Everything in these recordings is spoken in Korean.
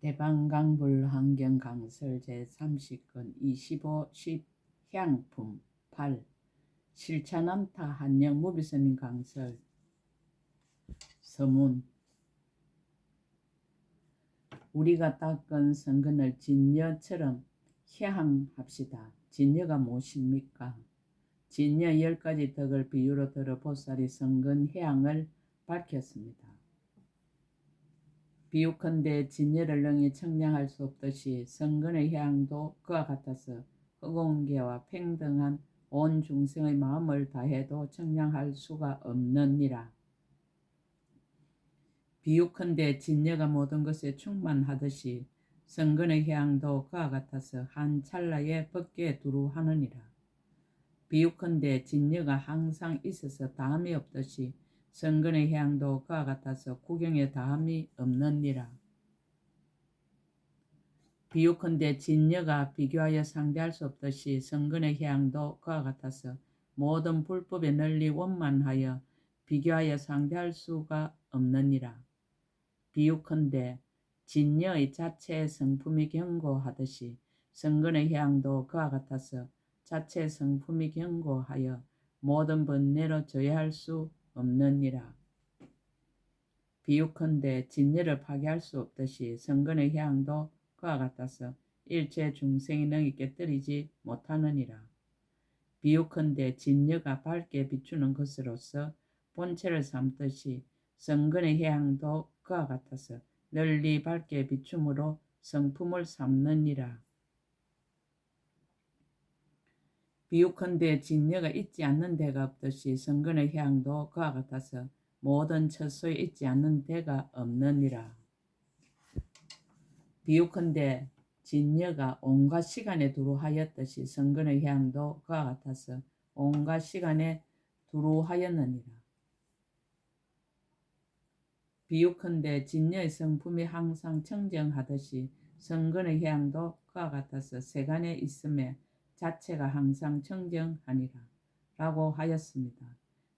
대방강불 환경 강설 제30권 25 10향품 8 실차남타 한영 무비스님 강설 서문 우리가 닦은 성근을 진여처럼 향합시다. 진여가 무엇입니까? 진여 열 가지 덕을 비유로 들어 보살이 성근 향을 밝혔습니다. 비유컨대 진열을 능히 청량할 수 없듯이 성근의 향도 그와 같아서 허공계와 평등한 온 중생의 마음을 다해도 청량할 수가 없느니라. 비유컨대 진여가 모든 것에 충만하듯이 성근의 향도 그와 같아서 한 찰나에 벗게 두루 하느니라. 비유컨대 진여가 항상 있어서 다음이 없듯이 성근의 향도 그와 같아서 구경에 다함이 없느니라. 비유컨대 진여가 비교하여 상대할 수 없듯이 성근의 향도 그와 같아서 모든 불법에 널리 원만하여 비교하여 상대할 수가 없느니라. 비유컨대 진여의 자체의 성품이 경고하듯이 성근의 향도 그와 같아서 자체 성품이 경고하여 모든 번뇌로 저해할 수 없느니라. 비유컨대 진리를 파괴할 수 없듯이 성근의 향도 그와 같아서 일체 중생이 능히 깨뜨리지 못하느니라. 비유컨대 진여가 밝게 비추는 것으로서 본체를 삼듯이 성근의 향도 그와 같아서 널리 밝게 비춤으로 성품을 삼느니라. 비유컨대 진여가 있지 않는 데가 없듯이 성근의 향도 그와 같아서 모든 처소에 있지 않는 데가 없느니라. 비유컨대 진여가 온갖 시간에 두루하였듯이 성근의 향도 그와 같아서 온갖 시간에 두루하였느니라. 비유컨대 진여의 성품이 항상 청정하듯이 성근의 향도 그와 같아서 세간에 있음에 자체가 항상 청정하니라 라고 하였습니다.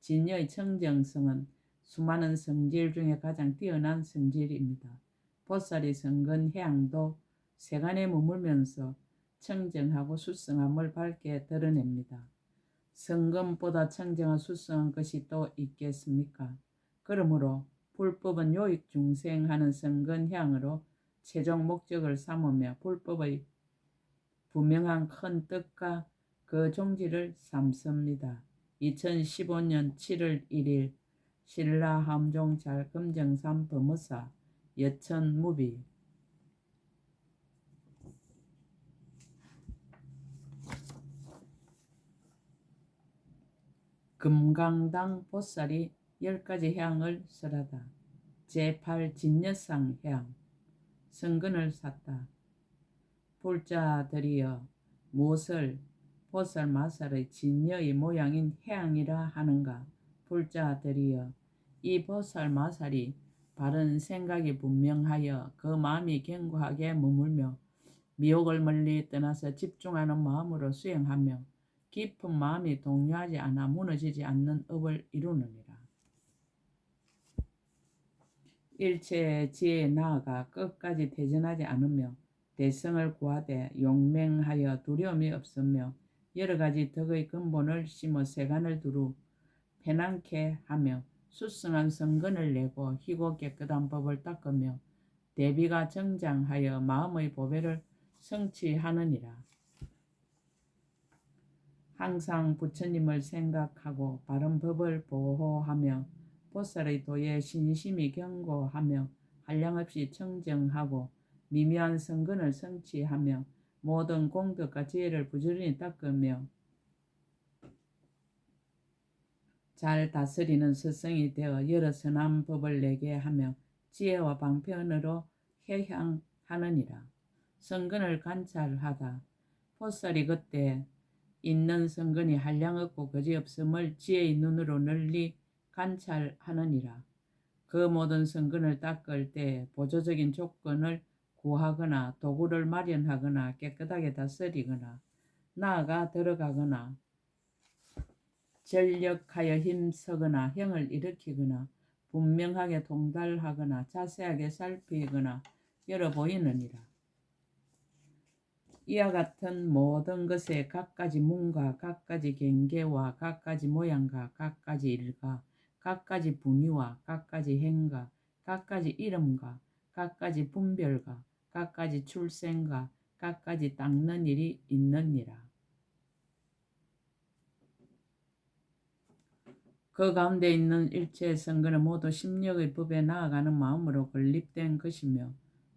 진여의 청정성은 수많은 성질 중에 가장 뛰어난 성질입니다. 보살이 성근 해양도 세간에 머물면서 청정하고 수성함을 밝게 드러냅니다. 성근보다 청정한 수성한 것이 또 있겠습니까? 그러므로 불법은 요익 중생하는 성근향으로 최종 목적을 삼으며 불법의 분명한 큰 뜻과 그 종지를 삼습니다. 2015년 7월 1일 신라 함종 잘 금정산 범어사 여천 무비 금강당 보살이 열 가지 향을 설하다. 제8 진여상 향 성근을 샀다. 불자들이여 무엇을 보살 마살의 진여의 모양인 해양이라 하는가 불자들이여 이 보살 마살이 바른 생각이 분명하여 그 마음이 견고하게 머물며 미혹을 멀리 떠나서 집중하는 마음으로 수행하며 깊은 마음이 동요하지 않아 무너지지 않는 업을 이루느니라. 일체의 지혜에 나아가 끝까지 대전하지 않으며 대성을 구하되 용맹하여 두려움이 없으며 여러 가지 덕의 근본을 심어 세간을 두루 편안케 하며 수승한 성근을 내고 희고 깨끗한 법을 닦으며 대비가 정장하여 마음의 보배를 성취하느니라. 항상 부처님을 생각하고 바른 법을 보호하며 보살의 도에 신심이 경고하며 한량없이 청정하고 미묘한 성근을 성취하며 모든 공덕과 지혜를 부지런히 닦으며 잘 다스리는 스승이 되어 여러 선한 법을 내게 하며 지혜와 방편으로 해향하느니라. 성근을 관찰하다. 포살이 그때 있는 성근이 한량 없고 거지없음을 지혜의 눈으로 널리 관찰하느니라. 그 모든 성근을 닦을 때 보조적인 조건을 구하거나 도구를 마련하거나 깨끗하게 다스리거나 나아가 들어가거나 전력하여 힘쓰거나 형을 일으키거나 분명하게 동달하거나 자세하게 살피거나 열어 보이느니라. 이와 같은 모든 것에 각가지 문과 각가지 경계와 각가지 모양과 각가지 일과 각가지 분위와 각가지 행과 각가지 이름과 각가지 분별과 각가지 출생과 각가지 닦는 일이 있느니라. 그 가운데 있는 일체의 선거는 모두 심력의 법에 나아가는 마음으로 건립된 것이며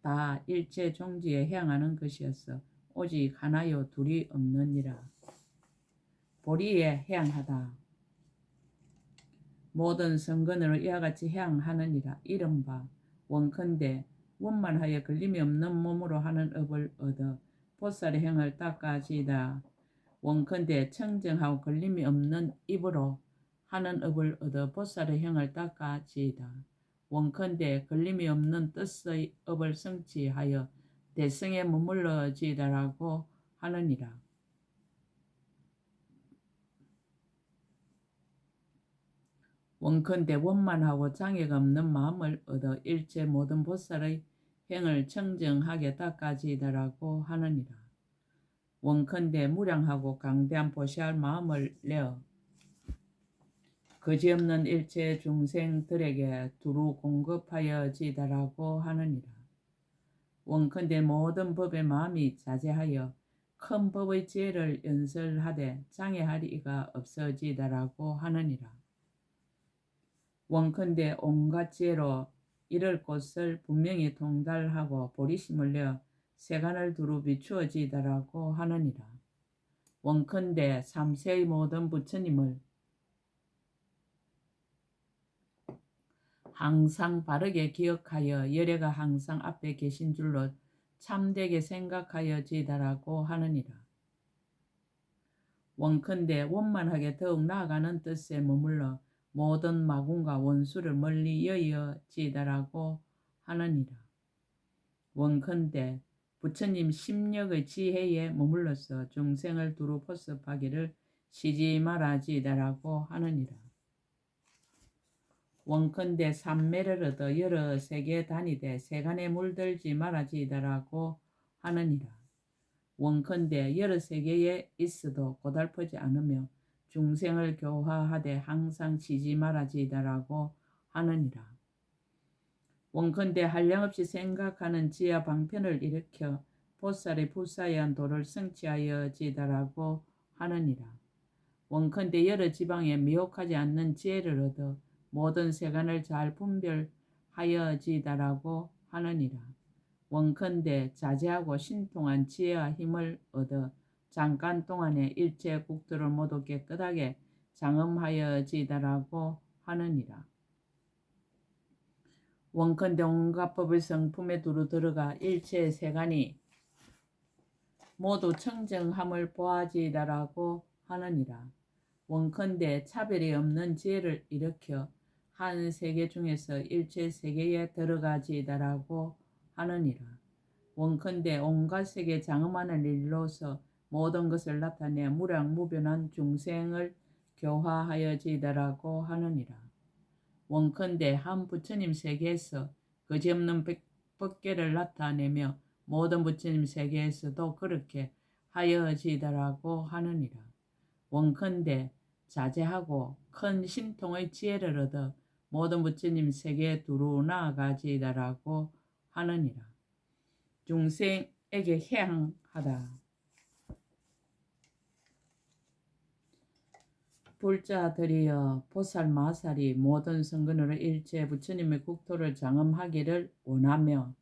다 일체 종지에 향하는 것이었어 오직 하나요 둘이 없느니라. 보리에 향하다. 모든 선건으로 이와 같이 향하느니라. 이른바 원컨대 원만하여 걸림이 없는 몸으로 하는 업을 얻어 보살의 행을 닦아지다. 원컨대 청정하고 걸림이 없는 입으로 하는 업을 얻어 보살의 행을 닦아지이다. 원컨대 걸림이 없는 뜻의 업을 성취하여 대성에 머물러지이다라고 하느니라. 원컨대 원만하고 장애가 없는 마음을 얻어 일체 모든 보살의 행을 청정하게 닦아지이다라고 하느니라. 원컨대 무량하고 강대한 보시할 마음을 내어 거지없는 일체 중생들에게 두루 공급하여지다라고 하느니라. 원컨대 모든 법의 마음이 자제하여 큰 법의 지혜를 연설하되 장애하리가 없어지다라고 하느니라. 원컨대 온갖 지혜로 이를 곳을 분명히 통달하고 보리심을 내어 세간을 두루 비추어지다라고 하느니라. 원컨대 삼세의 모든 부처님을 항상 바르게 기억하여 열애가 항상 앞에 계신 줄로 참되게 생각하여 지다라고 하느니라. 원컨대 원만하게 더욱 나아가는 뜻에 머물러 모든 마군과 원수를 멀리 여의지다라고 하느니라. 원컨대 부처님 심력의 지혜에 머물러서 중생을 두루 포섭하기를 시지 말아지다라고 하느니라. 원컨대 삼매를 얻어 여러 세계 다니되 세간에 물들지 말아지다라고 하느니라. 원컨대 여러 세계에 있어도 고달프지 않으며 중생을 교화하되 항상 지지 말아지다라고 하느니라. 원컨대 한량없이 생각하는 지하 방편을 일으켜 보살의 불사의한 도를 성취하여 지다라고 하느니라. 원컨대 여러 지방에 미혹하지 않는 지혜를 얻어 모든 세간을 잘 분별하여지다라고 하느니라. 원컨대 자제하고 신통한 지혜와 힘을 얻어 잠깐 동안에 일체 국들을 모두 깨끗하게 장엄하여지다라고 하느니라. 원컨대 온갖 법의 성품에 두루 들어가 일체 세간이 모두 청정함을 보아지다라고 하느니라. 원컨대 차별이 없는 지혜를 일으켜 한 세계 중에서 일체 세계에 들어가지다라고 하느니라. 원컨대 온갖 세계 장엄하는 일로서 모든 것을 나타내 무량무변한 중생을 교화하여지다라고 하느니라. 원컨대 한 부처님 세계에서 거지없는 법계를 나타내며 모든 부처님 세계에서도 그렇게 하여지다라고 하느니라. 원컨대 자제하고 큰 신통의 지혜를 얻어 모든 부처님 세계에 두루 나아가지다라고 하느니라. 중생에게 향하다. 불자들이여 보살 마살이 모든 성근으로 일체 부처님의 국토를 장엄하기를 원하며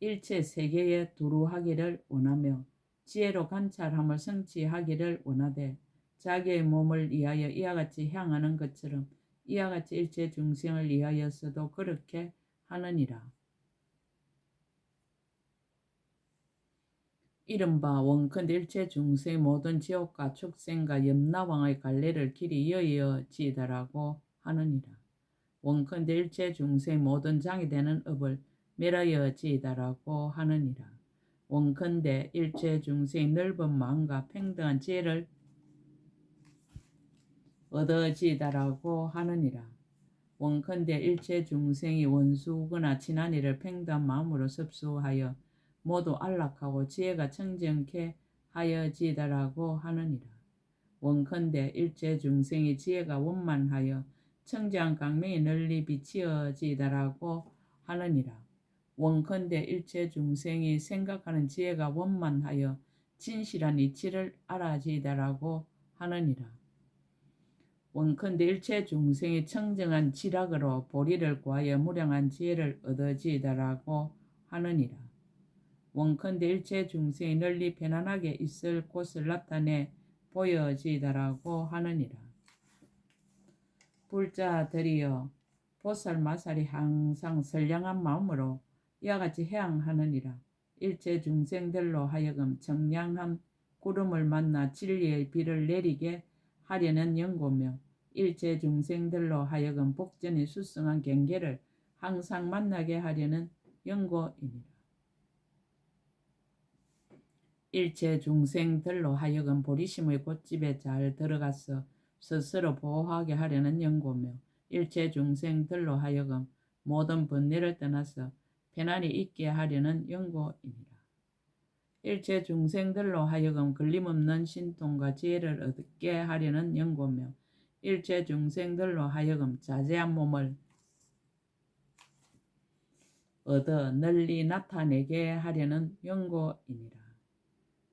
일체 세계에 두루 하기를 원하며 지혜로 관찰함을 성취하기를 원하되 자기의 몸을 위하여 이와 같이 향하는 것처럼 이와 같이 일체 중생을 위하여서도 그렇게 하느니라. 이른바 원컨대 일체 중생 모든 지옥과 축생과 염라왕의 갈래를 길이 여의어지다라고 하느니라. 원컨대 일체 중생 모든 장이 되는 업을 멸하여지다라고 하느니라. 원컨대 일체 중생 넓은 마음과 평등한 지혜를 얻어지다라고 하느니라. 원컨대 일체 중생이 원수거나 친한 이를 팽도한 마음으로 섭수하여 모두 안락하고 지혜가 청정케 하여지다라고 하느니라. 원컨대 일체 중생이 지혜가 원만하여 청정 강명이 널리 비치어지다라고 하느니라. 원컨대 일체 중생이 생각하는 지혜가 원만하여 진실한 이치를 알아지다라고 하느니라. 원컨대 일체 중생이 청정한 지락으로 보리를 구하여 무량한 지혜를 얻어지다라고 하느니라. 원컨대 일체 중생이 널리 편안하게 있을 곳을 나타내 보여지다라고 하느니라. 불자들이여 보살마살이 항상 선량한 마음으로 이와 같이 해양하느니라. 일체 중생들로 하여금 청량한 구름을 만나 진리의 비를 내리게 하려는 연고며 일체 중생들로 하여금 복전이 수승한 경계를 항상 만나게 하려는 연고이니라. 일체 중생들로 하여금 보리심의 꽃집에 잘 들어가서 스스로 보호하게 하려는 연고며 일체 중생들로 하여금 모든 번뇌를 떠나서 편안히 있게 하려는 연고이니라. 일체 중생들로 하여금 걸림없는 신통과 지혜를 얻게 하려는 연고며 일체 중생들로 하여금 자제한 몸을 얻어 널리 나타내게 하려는 연고이니라.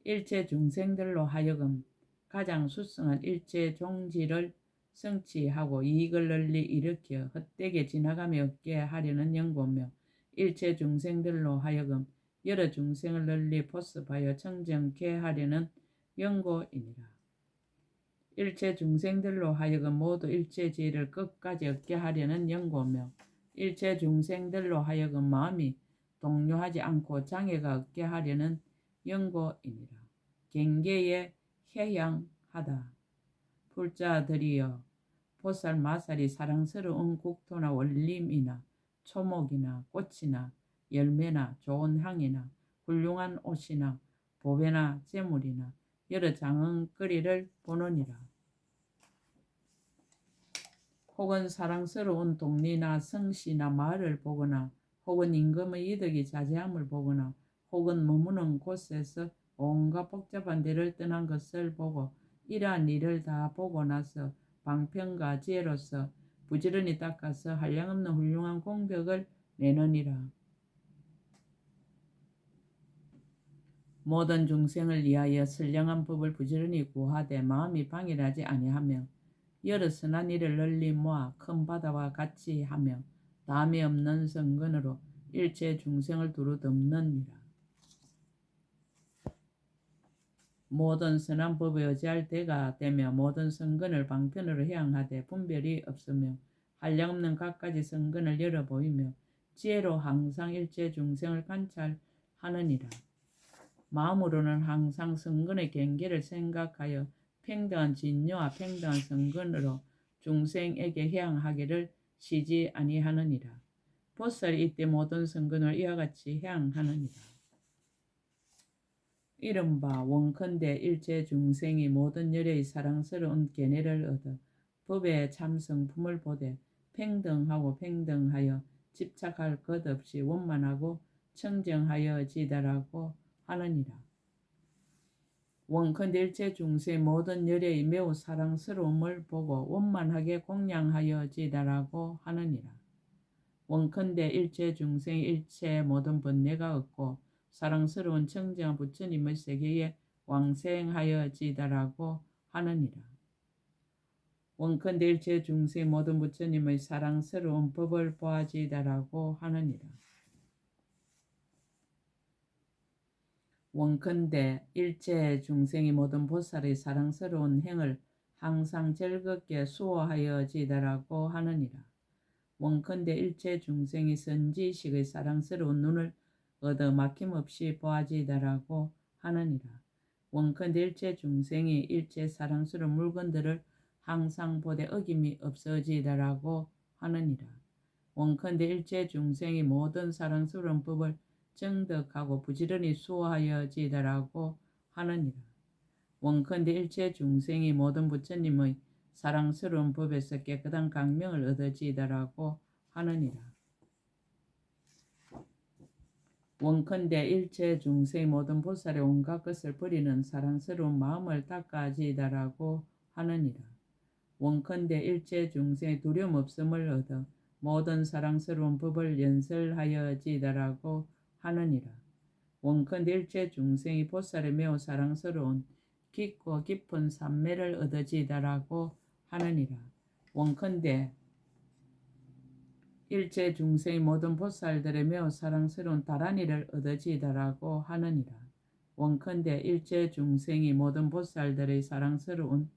일체 중생들로 하여금 가장 수승한 일체 종지를 성취하고 이익을 널리 일으켜 헛되게 지나가며 얻게 하려는 연고며 일체 중생들로 하여금 여러 중생을 널리 보습하여 청정케 하려는 연고이니라. 일체 중생들로 하여금 모두 일체 지혜를 끝까지 얻게 하려는 연고며 일체 중생들로 하여금 마음이 동요하지 않고 장애가 얻게 하려는 연고이니라. 경계에 해양하다. 불자들이여 보살 마살이 사랑스러운 국토나 원림이나 초목이나 꽃이나 열매나 좋은 향이나 훌륭한 옷이나 보배나 재물이나 여러 장흥거리를 보느니라. 혹은 사랑스러운 동리나 성시나 마을을 보거나 혹은 임금의 이득이 자제함을 보거나 혹은 머무는 곳에서 온갖 복잡한 데를 떠난 것을 보고 이러한 일을 다 보고 나서 방편과 지혜로서 부지런히 닦아서 한량없는 훌륭한 공덕을 내느니라. 모든 중생을 위하여 선량한 법을 부지런히 구하되 마음이 방일하지 아니하며 여러 선한 일을 널리 모아 큰 바다와 같이 하며 담이 없는 성근으로 일체 중생을 두루 덮느니라. 모든 선한 법에 의지할 때가 되며 모든 성근을 방편으로 해양하되 분별이 없으며 한량없는 갖가지 성근을 열어 보이며 지혜로 항상 일체 중생을 관찰하느니라. 마음으로는 항상 성근의 경계를 생각하여 평등한 진료와 평등한 성근으로 중생에게 해양하기를 시지 아니하느니라. 보살이 이때 모든 성근을 이와 같이 해양하느니라. 이른바 원컨대 일체 중생이 모든 열의 사랑스러운 견해를 얻어 법의 참성품을 보되 평등하고 평등하여 집착할 것 없이 원만하고 청정하여지다라고 하느니라. 원컨대 일체 중생 모든 열의 매우 사랑스러움을 보고 원만하게 공양하여지다라고 하느니라. 원컨대 일체 중생 일체 모든 번뇌가 없고 사랑스러운 청정한 부처님의 세계에 왕생하여지다라고 하느니라. 원컨대 일체 중생 모든 부처님의 사랑스러운 법을 보아지다라고 하느니라. 원컨대 일체 중생이 모든 보살의 사랑스러운 행을 항상 즐겁게 수호하여지다라고 하느니라. 원컨대 일체 중생이 선지식의 사랑스러운 눈을 얻어 막힘없이 보아지다라고 하느니라. 원컨대 일체 중생이 일체 사랑스러운 물건들을 항상 보되 어김이 없어지다라고 하느니라. 원컨대 일체 중생이 모든 사랑스러운 법을 정덕하고 부지런히 수호하여지다라고 하느니라. 원컨대 일체 중생이 모든 부처님의 사랑스러운 법에서 깨끗한 강명을 얻어지이다라고 하느니라. 원컨대 일체 중생의 모든 보살의 온갖 것을 버리는 사랑스러운 마음을 닦아지이다라고 하느니라. 원컨대 일체 중생의 두려움 없음을 얻어 모든 사랑스러운 법을 연설하여지이다라고 하느니라. 원컨대 일체 중생이 보살에 매우 사랑스러운 깊고 깊은 산매를 얻어지이다라고 하느니라. 원컨대 일체 중생의 모든 보살들의 매우 사랑스러운 다란이를 얻어지이다라고 하느니라. 원컨대 일체 중생이 모든 보살들의 사랑스러운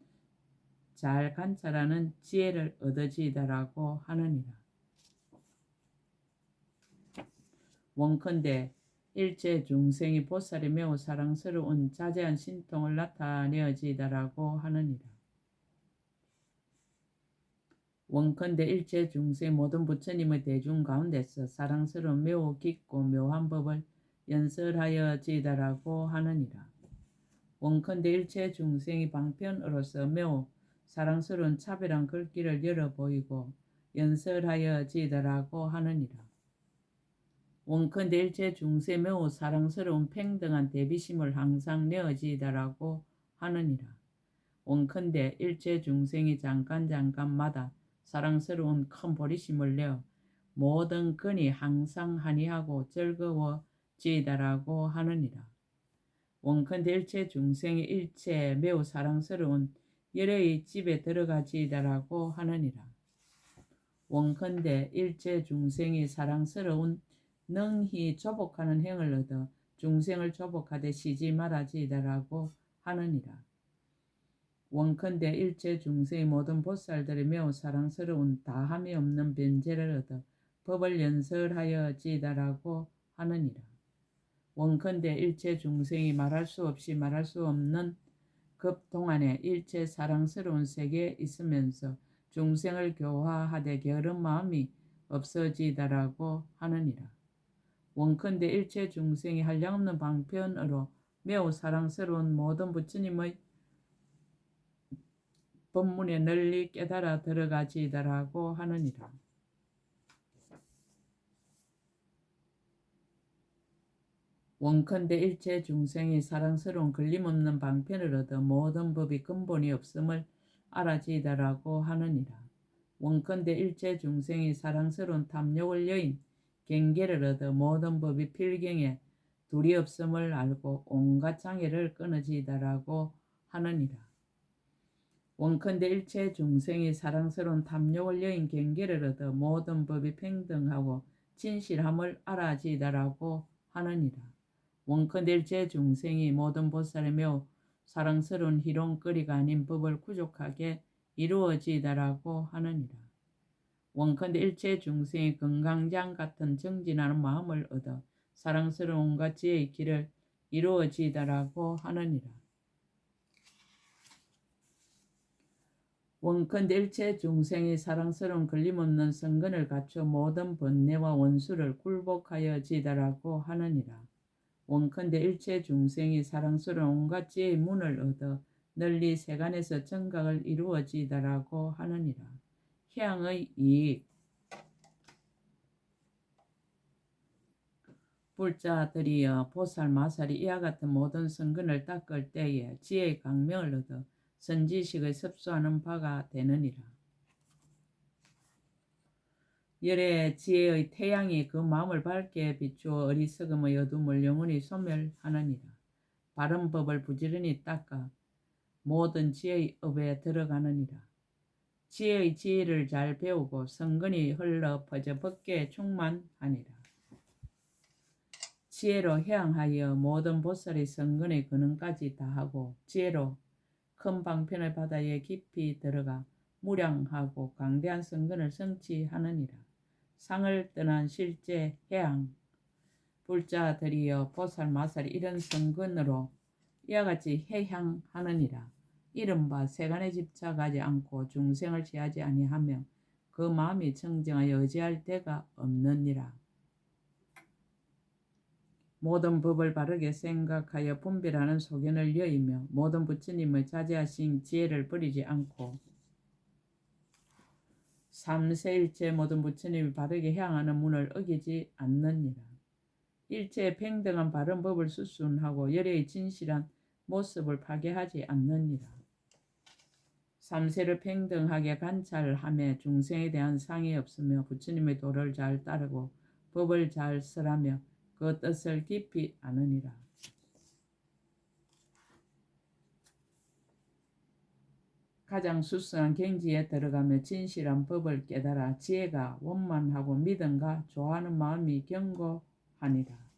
잘 관찰하는 지혜를 얻어지이다라고 하느니라. 원컨대 일체 중생이 보살이 매우 사랑스러운 자제한 신통을 나타내어지이다라고 하느니라. 원컨대 일체 중생 모든 부처님의 대중 가운데서 사랑스러운 매우 깊고 묘한 법을 연설하여지이다라고 하느니라. 원컨대 일체 중생이 방편으로서 매우 사랑스러운 차별한 글귀를 열어 보이고 연설하여지이다라고 하느니라. 원컨대 일체 중세 매우 사랑스러운 평등한 대비심을 항상 내어지이다라고 하느니라. 원컨대 일체 중생이 잠깐 잠깐마다 사랑스러운 큰 보리심을 내어 모든 근이 항상 한이하고 즐거워지이다라고 하느니라. 원컨대 일체 중생이 일체 매우 사랑스러운 열애의 집에 들어가지이다라고 하느니라. 원컨대 일체 중생이 사랑스러운 능히 조복하는 행을 얻어 중생을 조복하되 쉬지 말아지이다라고 하느니라. 원컨대 일체 중생의 모든 보살들이 매우 사랑스러운 다함이 없는 변제를 얻어 법을 연설하여지이다라고 하느니라. 원컨대 일체 중생이 말할 수 없이 말할 수 없는 급 동안에 일체 사랑스러운 세계에 있으면서 중생을 교화하되 게으른 마음이 없어지다라고 하느니라. 원컨대 일체 중생이 한량없는 방편으로 매우 사랑스러운 모든 부처님의 법문에 널리 깨달아 들어가지이다라고 하느니라. 원컨대 일체 중생이 사랑스러운 걸림없는 방편을 얻어 모든 법이 근본이 없음을 알아지이다라고 하느니라. 원컨대 일체 중생이 사랑스러운 탐욕을 여인 경계를 얻어 모든 법이 필경에 둘이 없음을 알고 온갖 장애를 끊어지이다라고 하느니라. 원컨대 일체 중생이 사랑스러운 탐욕을 여인 경계를 얻어 모든 법이 평등하고 진실함을 알아지이다라고 하느니라. 원컨대 일체 중생이 모든 보살의 매우 사랑스러운 희롱거리가 아닌 법을 구족하게 이루어지이다라고 하느니라. 원컨대 일체 중생이 건강장 같은 정진하는 마음을 얻어 사랑스러운 가지의 길을 이루어지이다라고 하느니라. 원컨대 일체 중생이 사랑스러운 걸림없는 성근을 갖춰 모든 번뇌와 원수를 굴복하여 지다라고 하느니라. 원컨대 일체 중생이 사랑스러운 온갖 지혜의 문을 얻어 널리 세간에서 정각을 이루어지다라고 하느니라. 향의 이익 불자들이여 보살 마살이 이와 같은 모든 성근을 닦을 때에 지혜의 강명을 얻어 선지식을 섭수하는 바가 되느니라. 열의 지혜의 태양이 그 마음을 밝게 비추어 어리석음의 어둠을 영원히 소멸하느니라. 바른 법을 부지런히 닦아 모든 지혜의 업에 들어가느니라. 지혜의 지혜를 잘 배우고 성근이 흘러 퍼져 벗게 충만하니라. 지혜로 해양하여 모든 보살의 성근의 근원까지 다하고 지혜로 큰 방편의 바다에 깊이 들어가 무량하고 강대한 성근을 성취하느니라. 상을 떠난 실제 해양 불자들이여 보살 마살 이런 성근으로 이와 같이 해향하느니라. 이른바 세간에 집착하지 않고 중생을 취하지 아니하며 그 마음이 청정하여 의지할 데가 없느니라. 모든 법을 바르게 생각하여 분별하는 소견을 여이며 모든 부처님의 자제하신 지혜를 버리지 않고 삼세일체 모든 부처님이 바르게 향하는 문을 어기지 않느니라. 일체의 평등한 바른 법을 수순하고 열애의 진실한 모습을 파괴하지 않느니라. 삼세를 평등하게 관찰함에 중생에 대한 상이 없으며 부처님의 도를 잘 따르고 법을 잘 설하며 그 뜻을 깊이 아느니라. 가장 수승한 경지에 들어가며 진실한 법을 깨달아 지혜가 원만하고 믿음과 좋아하는 마음이 견고하니라.